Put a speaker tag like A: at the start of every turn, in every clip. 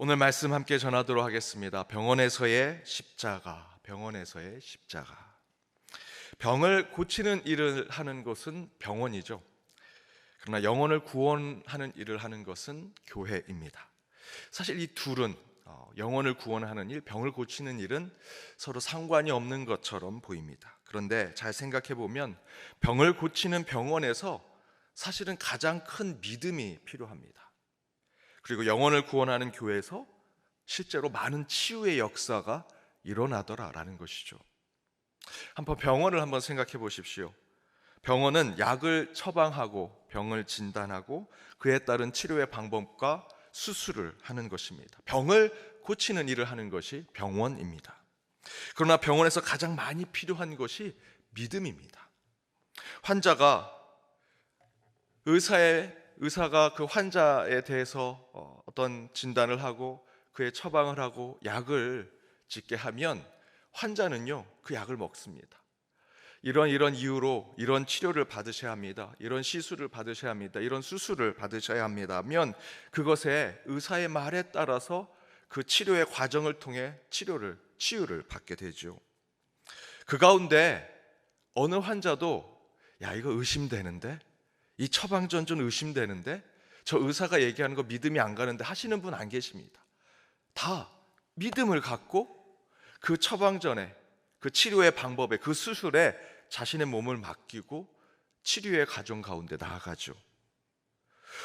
A: 오늘 말씀 함께 전하도록 하겠습니다. 병원에서의 십자가, 병원에서의 십자가. 병을 고치는 일을 하는 곳은 병원이죠. 그러나 영혼을 구원하는 일을 하는 것은 교회입니다. 사실 이 둘은 어, 영혼을 구원하는 일, 병을 고치는 일은 서로 상관이 없는 것처럼 보입니다. 그런데 잘 생각해 보면 병을 고치는 병원에서 사실은 가장 큰 믿음이 필요합니다. 그리고 영혼을 구원하는 교회에서 실제로 많은 치유의 역사가 일어나더라라는 것이죠. 한번 병원을 한번 생각해 보십시오. 병원은 약을 처방하고 병을 진단하고 그에 따른 치료의 방법과 수술을 하는 것입니다. 병을 고치는 일을 하는 것이 병원입니다. 그러나 병원에서 가장 많이 필요한 것이 믿음입니다. 환자가 의사의 의사가 그 환자에 대해서 어, 어떤 진단을 하고 그의 처방을 하고 약을 짓게 하면 환자는요 그 약을 먹습니다. 이런 이런 이유로 이런 치료를 받으셔야 합니다. 이런 시술을 받으셔야 합니다. 이런 수술을 받으셔야 합니다. 하면 그것에 의사의 말에 따라서 그 치료의 과정을 통해 치료를 치유를 받게 되죠. 그 가운데 어느 환자도 야 이거 의심되는데 이 처방전 좀 의심되는데 저 의사가 얘기하는 거 믿음이 안 가는데 하시는 분 안 계십니다. 다 믿음을 갖고 그 처방전에 그 치료의 방법에 그 수술에 자신의 몸을 맡기고 치료의 과정 가운데 나아가죠.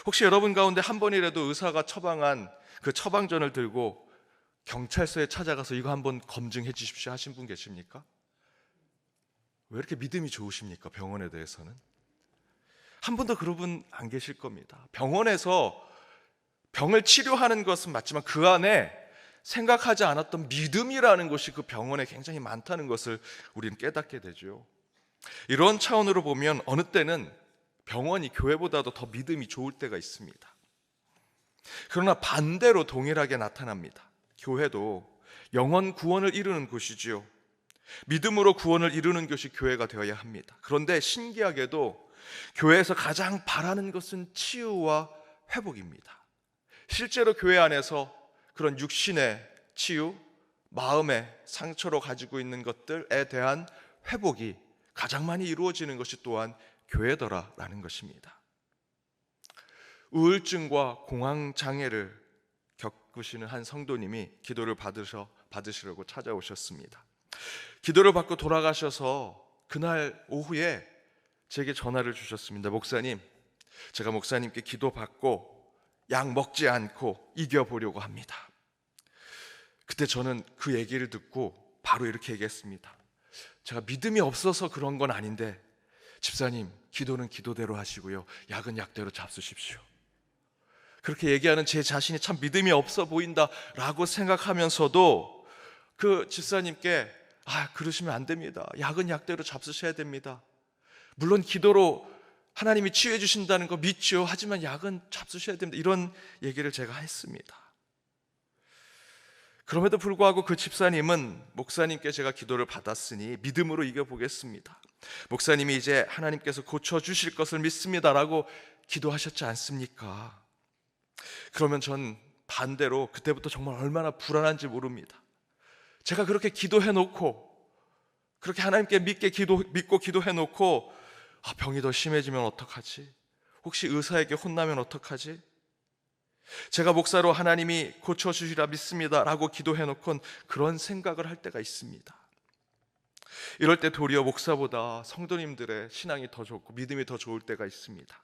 A: 혹시 여러분 가운데 한 번이라도 의사가 처방한 그 처방전을 들고 경찰서에 찾아가서 이거 한번 검증해 주십시오 하신 분 계십니까? 왜 이렇게 믿음이 좋으십니까? 병원에 대해서는? 한 번도 그런 분 안 계실 겁니다. 병원에서 병을 치료하는 것은 맞지만 그 안에 생각하지 않았던 믿음이라는 것이 그 병원에 굉장히 많다는 것을 우리는 깨닫게 되죠. 이런 차원으로 보면 어느 때는 병원이 교회보다도 더 믿음이 좋을 때가 있습니다. 그러나 반대로 동일하게 나타납니다. 교회도 영원 구원을 이루는 곳이지요. 믿음으로 구원을 이루는 것이 교회가 되어야 합니다. 그런데 신기하게도 교회에서 가장 바라는 것은 치유와 회복입니다. 실제로 교회 안에서 그런 육신의 치유, 마음의 상처로 가지고 있는 것들에 대한 회복이 가장 많이 이루어지는 것이 또한 교회더라라는 것입니다. 우울증과 공황 장애를 겪으시는 한 성도님이 기도를 받으셔 받으시려고 찾아오셨습니다. 기도를 받고 돌아가셔서 그날 오후에 제게 전화를 주셨습니다. 목사님, 제가 목사님께 기도 받고 약 먹지 않고 이겨보려고 합니다. 그때 저는 그 얘기를 듣고 바로 이렇게 얘기했습니다. 제가 믿음이 없어서 그런 건 아닌데, 집사님, 기도는 기도대로 하시고요. 약은 약대로 잡수십시오. 그렇게 얘기하는 제 자신이 참 믿음이 없어 보인다라고 생각하면서도 그 집사님께 아, 그러시면 안 됩니다. 약은 약대로 잡수셔야 됩니다. 물론 기도로 하나님이 치유해 주신다는 거 믿죠. 하지만 약은 잡수셔야 됩니다. 이런 얘기를 제가 했습니다. 그럼에도 불구하고 그 집사님은 목사님께 제가 기도를 받았으니 믿음으로 이겨보겠습니다. 목사님이 이제 하나님께서 고쳐주실 것을 믿습니다라고 기도하셨지 않습니까? 그러면 전 반대로 그때부터 정말 얼마나 불안한지 모릅니다. 제가 그렇게 기도해 놓고 그렇게 하나님께 믿게 기도 믿고 기도해 놓고 아, 병이 더 심해지면 어떡하지? 혹시 의사에게 혼나면 어떡하지? 제가 목사로 하나님이 고쳐주시라 믿습니다 라고 기도해 놓곤 그런 생각을 할 때가 있습니다. 이럴 때 도리어 목사보다 성도님들의 신앙이 더 좋고 믿음이 더 좋을 때가 있습니다.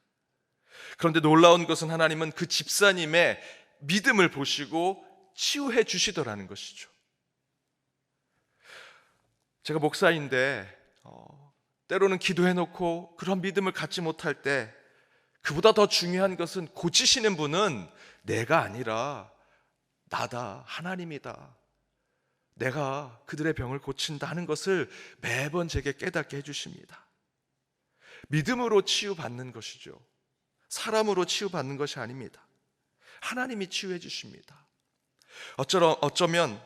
A: 그런데 놀라운 것은 하나님은 그 집사님의 믿음을 보시고 치유해 주시더라는 것이죠. 제가 목사인데 어, 때로는 기도해 놓고 그런 믿음을 갖지 못할 때 그보다 더 중요한 것은 고치시는 분은 내가 아니라 나다 하나님이다. 내가 그들의 병을 고친다는 것을 매번 제게 깨닫게 해주십니다. 믿음으로 치유받는 것이죠. 사람으로 치유받는 것이 아닙니다. 하나님이 치유해 주십니다. 어쩌러, 어쩌면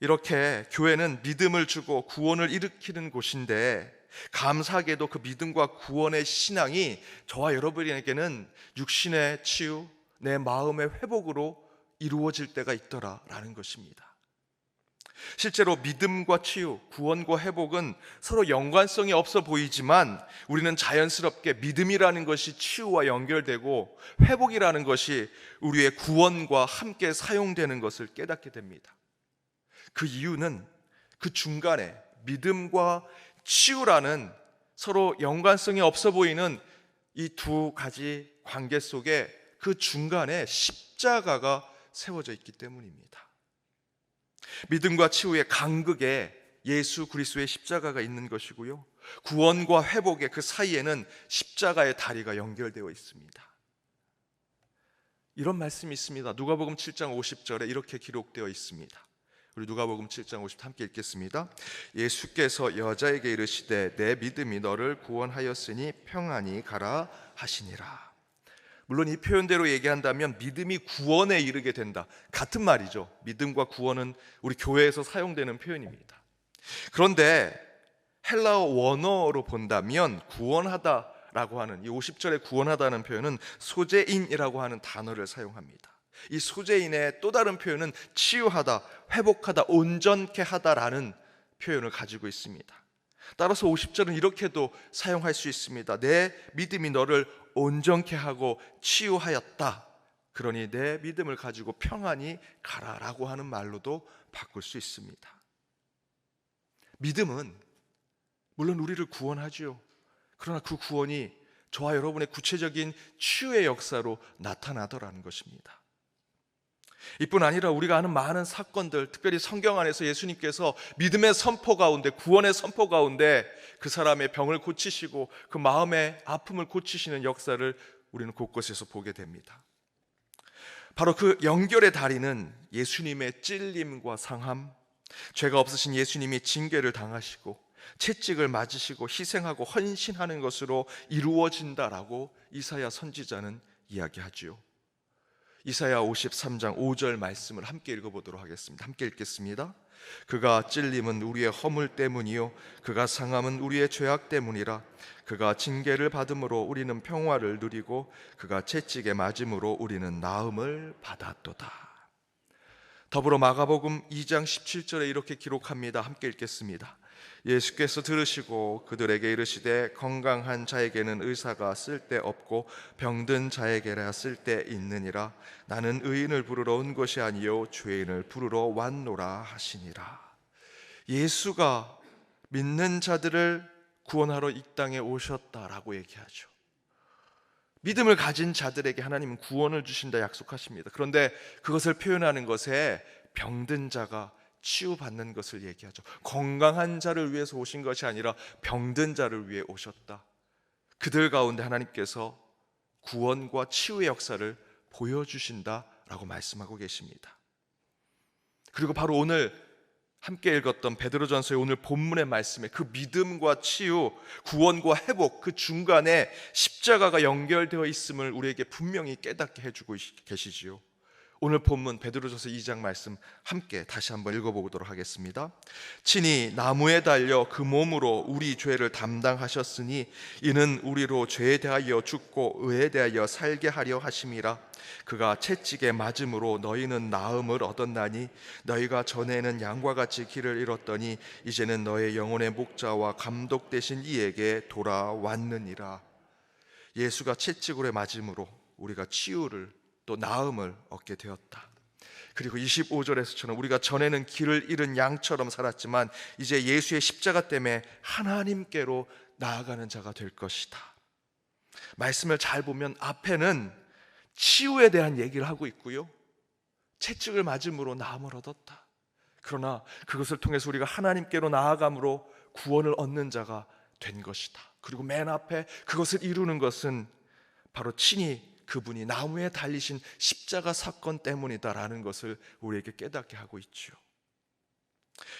A: 이렇게 교회는 믿음을 주고 구원을 일으키는 곳인데 감사하게도 그 믿음과 구원의 신앙이 저와 여러분에게는 육신의 치유, 내 마음의 회복으로 이루어질 때가 있더라라는 것입니다. 실제로 믿음과 치유, 구원과 회복은 서로 연관성이 없어 보이지만 우리는 자연스럽게 믿음이라는 것이 치유와 연결되고 회복이라는 것이 우리의 구원과 함께 사용되는 것을 깨닫게 됩니다. 그 이유는 그 중간에 믿음과 치유라는 서로 연관성이 없어 보이는 이 두 가지 관계 속에 그 중간에 십자가가 세워져 있기 때문입니다. 믿음과 치유의 간극에 예수 그리스도의 십자가가 있는 것이고요. 구원과 회복의 그 사이에는 십자가의 다리가 연결되어 있습니다. 이런 말씀이 있습니다. 누가복음 7장 50절에 이렇게 기록되어 있습니다. 우리 누가복음 7장 50 함께 읽겠습니다. 예수께서 여자에게 이르시되 내 믿음이 너를 구원하였으니 평안히 가라 하시니라. 물론 이 표현대로 얘기한다면 믿음이 구원에 이르게 된다. 같은 말이죠. 믿음과 구원은 우리 교회에서 사용되는 표현입니다. 그런데 헬라어 원어로 본다면 구원하다라고 하는 이 50절에 구원하다는 표현은 소재인이라고 하는 단어를 사용합니다. 이 소재인의 또 다른 표현은 치유하다, 회복하다, 온전케 하다라는 표현을 가지고 있습니다. 따라서 50절은 이렇게도 사용할 수 있습니다. 내 믿음이 너를 온전케 하고 치유하였다. 그러니 내 믿음을 가지고 평안히 가라라고 하는 말로도 바꿀 수 있습니다. 믿음은 물론 우리를 구원하지요. 그러나 그 구원이 저와 여러분의 구체적인 치유의 역사로 나타나더라는 것입니다. 이뿐 아니라 우리가 아는 많은 사건들, 특별히 성경 안에서 예수님께서 믿음의 선포 가운데, 구원의 선포 가운데 그 사람의 병을 고치시고 그 마음의 아픔을 고치시는 역사를 우리는 곳곳에서 보게 됩니다. 바로 그 연결의 다리는 예수님의 찔림과 상함, 죄가 없으신 예수님이 징계를 당하시고 채찍을 맞으시고 희생하고 헌신하는 것으로 이루어진다라고 이사야 선지자는 이야기하지요. 이사야 53장 5절 말씀을 함께 읽어보도록 하겠습니다. 함께 읽겠습니다. 그가 찔림은 우리의 허물 때문이요 그가 상함은 우리의 죄악 때문이라 그가 징계를 받음으로 우리는 평화를 누리고 그가 채찍에 맞음으로 우리는 나음을 받았도다. 더불어 마가복음 2장 17절에 이렇게 기록합니다. 함께 읽겠습니다. 예수께서 들으시고 그들에게 이르시되 건강한 자에게는 의사가 쓸데 없고 병든 자에게라 쓸데 있느니라 나는 의인을 부르러 온 것이 아니요 죄인을 부르러 왔노라 하시니라 예수가 믿는 자들을 구원하러 이 땅에 오셨다라고 얘기하죠. 믿음을 가진 자들에게 하나님은 구원을 주신다 약속하십니다. 그런데 그것을 표현하는 것에 병든 자가 치유받는 것을 얘기하죠. 건강한 자를 위해서 오신 것이 아니라 병든 자를 위해 오셨다. 그들 가운데 하나님께서 구원과 치유의 역사를 보여주신다라고 말씀하고 계십니다. 그리고 바로 오늘 함께 읽었던 베드로전서의 오늘 본문의 말씀에 그 믿음과 치유, 구원과 회복 그 중간에 십자가가 연결되어 있음을 우리에게 분명히 깨닫게 해주고 계시지요. 오늘 본문 베드로전서 2장 말씀 함께 다시 한번 읽어보도록 하겠습니다. 친히 나무에 달려 그 몸으로 우리 죄를 담당하셨으니 이는 우리로 죄에 대하여 죽고 의에 대하여 살게 하려 하심이라. 그가 채찍에 맞음으로 너희는 나음을 얻었나니 너희가 전에는 양과 같이 길을 잃었더니 이제는 너의 영혼의 목자와 감독 되신 이에게 돌아왔느니라. 예수가 채찍으로 맞음으로 우리가 치유를 또 나음을 얻게 되었다. 그리고 25절에서처럼 우리가 전에는 길을 잃은 양처럼 살았지만 이제 예수의 십자가 때문에 하나님께로 나아가는 자가 될 것이다. 말씀을 잘 보면 앞에는 치유에 대한 얘기를 하고 있고요. 채찍을 맞음으로 나음을 얻었다. 그러나 그것을 통해서 우리가 하나님께로 나아감으로 구원을 얻는 자가 된 것이다. 그리고 맨 앞에 그것을 이루는 것은 바로 친히 그분이 나무에 달리신 십자가 사건 때문이다라는 것을 우리에게 깨닫게 하고 있죠.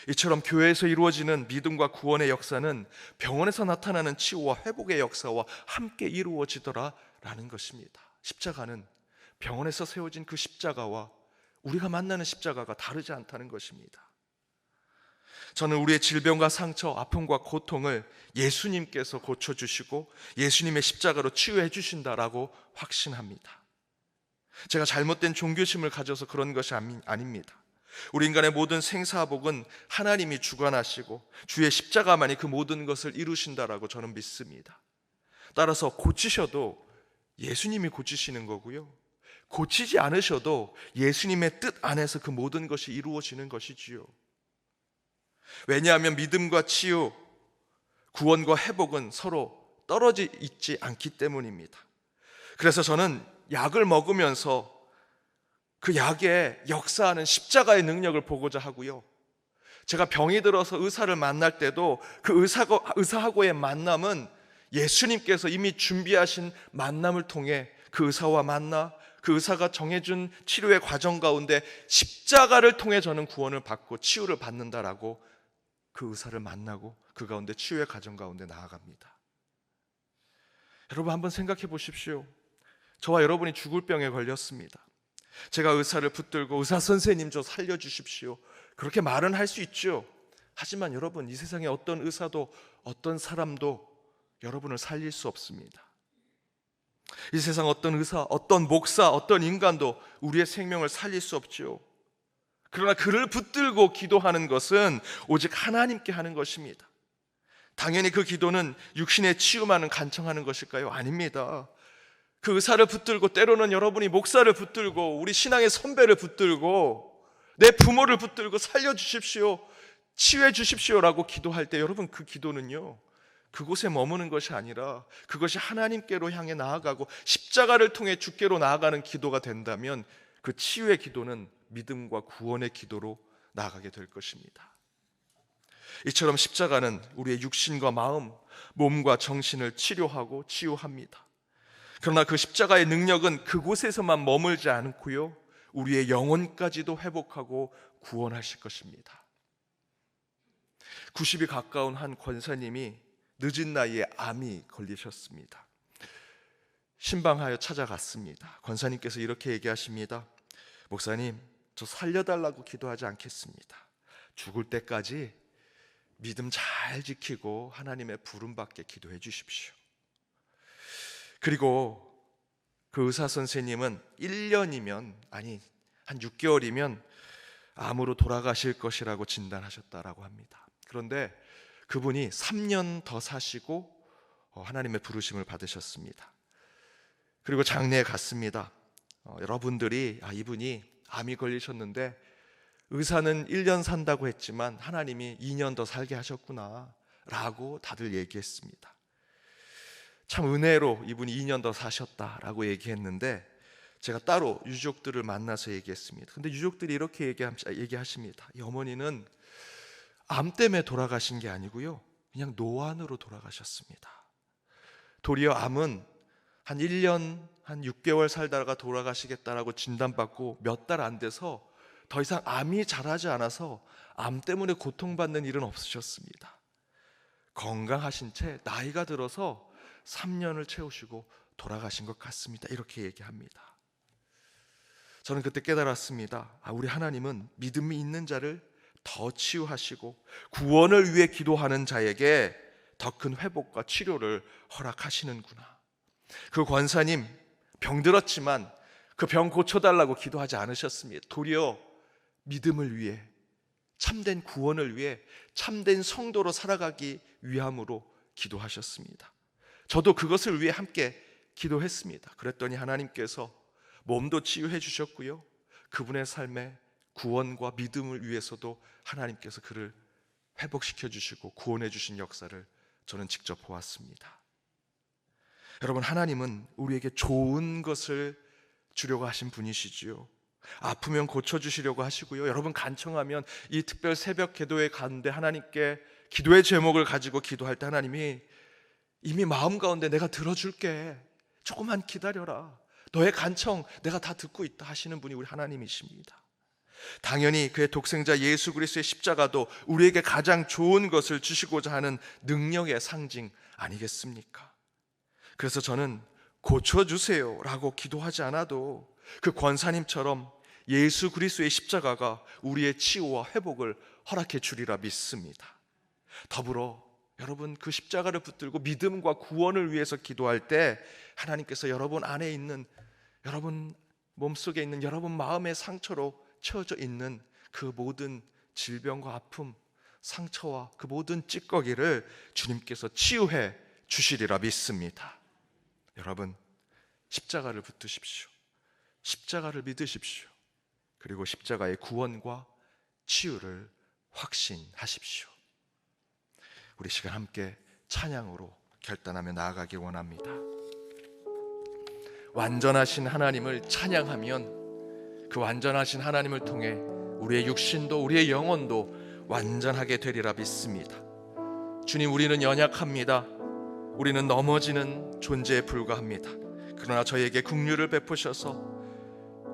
A: 이처럼 교회에서 이루어지는 믿음과 구원의 역사는 병원에서 나타나는 치유와 회복의 역사와 함께 이루어지더라라는 것입니다. 십자가는 병원에서 세워진 그 십자가와 우리가 만나는 십자가가 다르지 않다는 것입니다. 저는 우리의 질병과 상처, 아픔과 고통을 예수님께서 고쳐주시고 예수님의 십자가로 치유해 주신다라고 확신합니다. 제가 잘못된 종교심을 가져서 그런 것이 아닙니다. 우리 인간의 모든 생사복은 하나님이 주관하시고 주의 십자가만이 그 모든 것을 이루신다라고 저는 믿습니다. 따라서 고치셔도 예수님이 고치시는 거고요. 고치지 않으셔도 예수님의 뜻 안에서 그 모든 것이 이루어지는 것이지요. 왜냐하면 믿음과 치유, 구원과 회복은 서로 떨어져 있지 않기 때문입니다. 그래서 저는 약을 먹으면서 그 약에 역사하는 십자가의 능력을 보고자 하고요. 제가 병이 들어서 의사를 만날 때도 그 의사고, 의사하고의 만남은 예수님께서 이미 준비하신 만남을 통해 그 의사와 만나 그 의사가 정해준 치료의 과정 가운데 십자가를 통해 저는 구원을 받고 치유를 받는다라고 그 의사를 만나고 그 가운데 치유의 과정 가운데 나아갑니다. 여러분 한번 생각해 보십시오. 저와 여러분이 죽을 병에 걸렸습니다. 제가 의사를 붙들고 의사 선생님 저 살려 주십시오. 그렇게 말은 할 수 있죠. 하지만 여러분 이 세상에 어떤 의사도 어떤 사람도 여러분을 살릴 수 없습니다. 이 세상 어떤 의사, 어떤 목사, 어떤 인간도 우리의 생명을 살릴 수 없죠. 그러나 그를 붙들고 기도하는 것은 오직 하나님께 하는 것입니다. 당연히 그 기도는 육신의 치유만은 간청하는 것일까요? 아닙니다. 그 의사를 붙들고 때로는 여러분이 목사를 붙들고 우리 신앙의 선배를 붙들고 내 부모를 붙들고 살려 주십시오. 치유해 주십시오라고 기도할 때 여러분 그 기도는요. 그곳에 머무는 것이 아니라 그것이 하나님께로 향해 나아가고 십자가를 통해 주께로 나아가는 기도가 된다면 그 치유의 기도는 믿음과 구원의 기도로 나아가게 될 것입니다. 이처럼 십자가는 우리의 육신과 마음, 몸과 정신을 치료하고 치유합니다. 그러나 그 십자가의 능력은 그곳에서만 머물지 않고요. 우리의 영혼까지도 회복하고 구원하실 것입니다. 90이 가까운 한 권사님이 늦은 나이에 암이 걸리셨습니다. 신방하여 찾아갔습니다. 권사님께서 이렇게 얘기하십니다. 목사님, 저 살려달라고 기도하지 않겠습니다. 죽을 때까지 믿음 잘 지키고 하나님의 부름받게 기도해 주십시오. 그리고 그 의사 선생님은 1년이면 아니 한 6개월이면 암으로 돌아가실 것이라고 진단하셨다라고 합니다. 그런데 그분이 3년 더 사시고 어, 하나님의 부르심을 받으셨습니다. 그리고 장례에 갔습니다. 어, 여러분들이 아, 이분이 암이 걸리셨는데 의사는 1년 산다고 했지만 하나님이 2년 더 살게 하셨구나 라고 다들 얘기했습니다. 참 은혜로 이분이 2년 더 사셨다라고 얘기했는데 제가 따로 유족들을 만나서 얘기했습니다. 근데 유족들이 이렇게 얘기하십니다. 이 어머니는 암 때문에 돌아가신 게 아니고요. 그냥 노안으로 돌아가셨습니다. 도리어 암은 한 1년, 한 6개월 살다가 돌아가시겠다라고 진단받고 몇 달 안 돼서 더 이상 암이 자라지 않아서 암 때문에 고통받는 일은 없으셨습니다. 건강하신 채 나이가 들어서 3년을 채우시고 돌아가신 것 같습니다. 이렇게 얘기합니다. 저는 그때 깨달았습니다. 아, 우리 하나님은 믿음이 있는 자를 더 치유하시고 구원을 위해 기도하는 자에게 더 큰 회복과 치료를 허락하시는구나. 그 권사님 병들었지만 그 병 고쳐달라고 기도하지 않으셨습니다. 도리어 믿음을 위해 참된 구원을 위해 참된 성도로 살아가기 위함으로 기도하셨습니다. 저도 그것을 위해 함께 기도했습니다. 그랬더니 하나님께서 몸도 치유해 주셨고요. 그분의 삶에 구원과 믿음을 위해서도 하나님께서 그를 회복시켜 주시고 구원해 주신 역사를 저는 직접 보았습니다. 여러분 하나님은 우리에게 좋은 것을 주려고 하신 분이시지요. 아프면 고쳐 주시려고 하시고요. 여러분 간청하면 이 특별 새벽 기도에 가는데 하나님께 기도의 제목을 가지고 기도할 때 하나님이 이미 마음 가운데 내가 들어줄게. 조금만 기다려라. 너의 간청 내가 다 듣고 있다 하시는 분이 우리 하나님이십니다. 당연히 그의 독생자 예수 그리스도의 십자가도 우리에게 가장 좋은 것을 주시고자 하는 능력의 상징 아니겠습니까? 그래서 저는 고쳐주세요 라고 기도하지 않아도 그 권사님처럼 예수 그리스도의 십자가가 우리의 치유와 회복을 허락해 주리라 믿습니다. 더불어 여러분 그 십자가를 붙들고 믿음과 구원을 위해서 기도할 때 하나님께서 여러분 안에 있는 여러분 몸속에 있는 여러분 마음의 상처로 채워져 있는 그 모든 질병과 아픔, 상처와 그 모든 찌꺼기를 주님께서 치유해 주시리라 믿습니다. 여러분, 십자가를 붙드십시오. 십자가를 믿으십시오. 그리고 십자가의 구원과 치유를 확신하십시오. 우리 시간 함께 찬양으로 결단하며 나아가기 원합니다. 완전하신 하나님을 찬양하면 그 완전하신 하나님을 통해 우리의 육신도 우리의 영혼도 완전하게 되리라 믿습니다. 주님 우리는 연약합니다. 우리는 넘어지는 존재에 불과합니다. 그러나 저에게 긍휼을 베푸셔서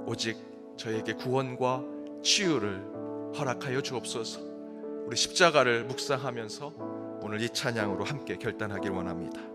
A: 오직 저에게 구원과 치유를 허락하여 주옵소서. 우리 십자가를 묵상하면서 오늘 이 찬양으로 함께 결단하길 원합니다.